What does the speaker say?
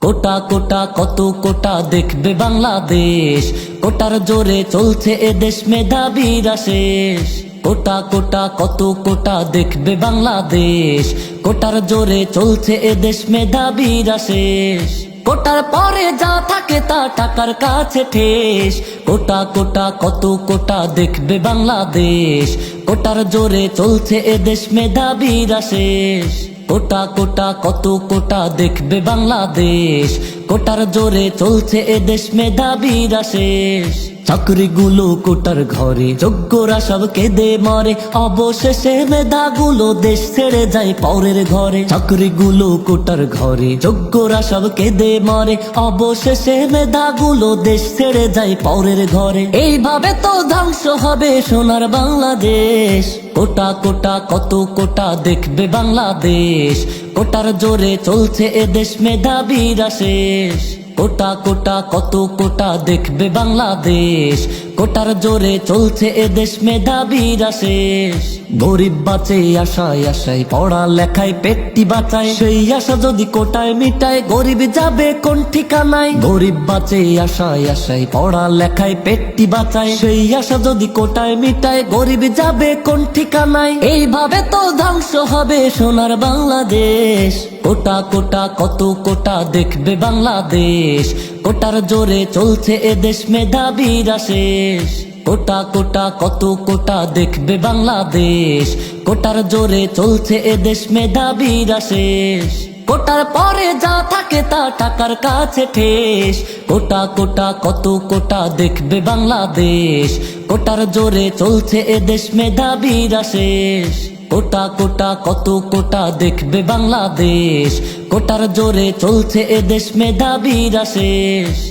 কোটা কোটা কত কোটা দেখবে বাংলাদেশ। কোটার জোরে চলছে এ দেশ মেধাবীরা শেষ। কোটা কোটা কত কোটা দেখবে বাংলাদেশ। কোটার জোরে চলছে এ দেশ মেধাবীরা শেষ। কোটার পরে যা থাকে তা টাকার কাছে ঠেস। কোটা কোটা কত কোটা দেখবে বাংলাদেশ। কোটার জোরে চলছে এ দেশ মেধাবীরা শেষ। কোটা কোটা কত কোটা দেখবে বাংলাদেশ? কোটার জোরে চলছে এ দেশ মেধাবীরা শেষ চাকরিগুলো কোটার ঘরে, যোগ্যরা সব কেঁদে মরে। অবশেষে মেধাগুলো দেশ ছেড়ে যায় পরের ঘরে। চাকরিগুলো কোটার ঘরে, যোগ্যরা সব কেঁদে মরে। অবশেষে মেধাগুলো দেশ ছেড়ে যায় পরের ঘরে। এইভাবে তো ধ্বংস হবে সোনার বাংলাদেশ। কোটা কোটা কত কোটা দেখবে বাংলাদেশ? কোটার জোরে চলছে এ দেশ মেধাবীরা শেষ। কোটা কোটা কত কোটা দেখবে বাংলাদেশ? কোটার জোরে চলছে এ দেশ মেধাবীরা শেষ। গরিব বাঁচে, আশায় আশায় পড়া লেখায় পেটটি বাঁচায়। সেই আশা যদি কোটায় মিটায়, গরিব যাবে কোন ঠিকানায়? গরিব বাঁচে, আশায় আশায় পড়া লেখায় পেটটি বাঁচায়। সেই আশা যদি কোটায় মিটায়, গরিব যাবে কোন ঠিকানায়? এইভাবে তো ধ্বংস হবে সোনার বাংলাদেশ। কোটা কোটা, কত কোটা দেখবে বাংলাদেশ। কোটার জোরে চলছে এদেশ দেশ মেধাবীরা শেষ। কোটা কোটা কত কোটা দেখবে বাংলাদেশ? কোটার জোরে চলছে এ দেশ মেধাবীরা শেষ। কোটার পরে যা থাকে তা টাকার কাছে ঠেস। কোটা কোটা কত কোটা দেখবে বাংলাদেশ? কোটার জোরে চলছে এ দেশ মেধাবীরা শেষ। কোটা কোটা কত কোটা দেখবে বাংলাদেশ? কোটার জোরে চলছে এ দেশ মেধাবীরা শেষ।